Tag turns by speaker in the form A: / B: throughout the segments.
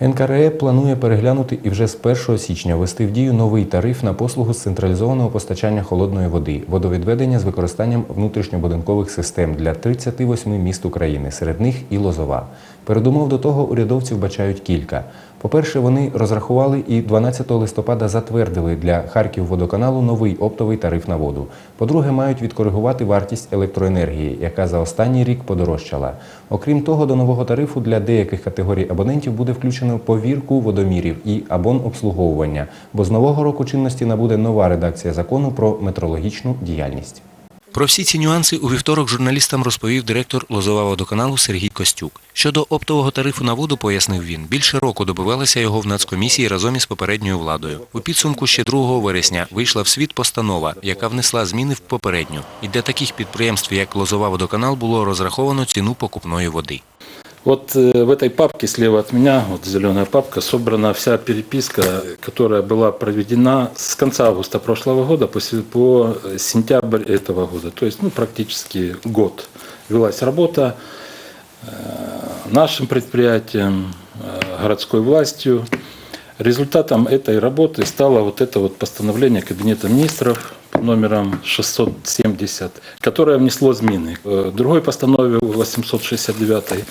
A: НКРЕ планує переглянути і вже з 1 січня ввести в дію новий тариф на послугу з централізованого постачання холодної води, водовідведення з використанням внутрішньобудинкових систем для 38 міст України, серед них і Лозова. Передумов до того урядовці вбачають кілька. По-перше, вони розрахували і 12 листопада затвердили для Харківводоканалу новий оптовий тариф на воду. По-друге, мають відкоригувати вартість електроенергії, яка за останній рік подорожчала. Окрім того, до нового тарифу для деяких категорій абонентів буде включено повірку водомірів і абонобслуговування, бо з нового року чинності набуде нова редакція закону про метрологічну діяльність.
B: Про всі ці нюанси у вівторок журналістам розповів директор Лозова водоканалу Сергій Костюк. Щодо оптового тарифу на воду, пояснив він, більше року добивалися його в нацкомісії разом із попередньою владою. У підсумку ще 2 вересня вийшла в світ постанова, яка внесла зміни в попередню. І для таких підприємств, як Лозова водоканал, було розраховано ціну покупної води.
C: Вот э, в этой папке слева от меня, вот зеленая папка, собрана вся переписка, которая была проведена с конца августа прошлого года по, по сентябрь этого года. То есть ну, практически год велась работа э, нашим предприятием, э, городской властью. Результатом этой работы стало вот это вот постановление Кабинета министров номером 670, которое внесло змины. Э, Другой постанове 869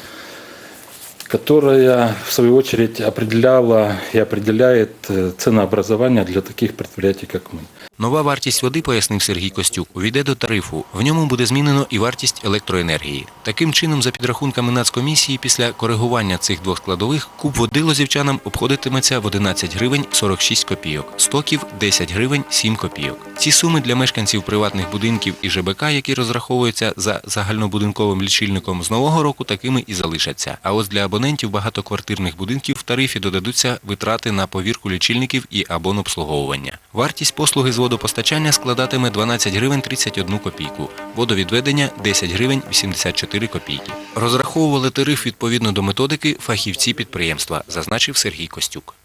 C: которая, в свою очередь, определяла и определяет э, ценообразование для таких предприятий, как мы.
B: Нова вартість води, пояснив Сергій Костюк, увійде до тарифу. В ньому буде змінено і вартість електроенергії. Таким чином, за підрахунками Нацкомісії, після коригування цих двох складових, куб води лозівчанам обходитиметься в 11 гривень 46 копійок, стоків 10 гривень 7 копійок. Ці суми для мешканців приватних будинків і ЖБК, які розраховуються за загальнобудинковим лічильником, з нового року такими і залишаться. А ось для абонентів багатоквартирних будинків в тарифі додадуться витрати на повірку лічильників і абонобслуговування. Вартість послуги з водопостачання складатиме 12 гривень 31 копійку, водовідведення 10 гривень 84 копійки. Розраховували тариф відповідно до методики фахівці підприємства, зазначив Сергій Костюк.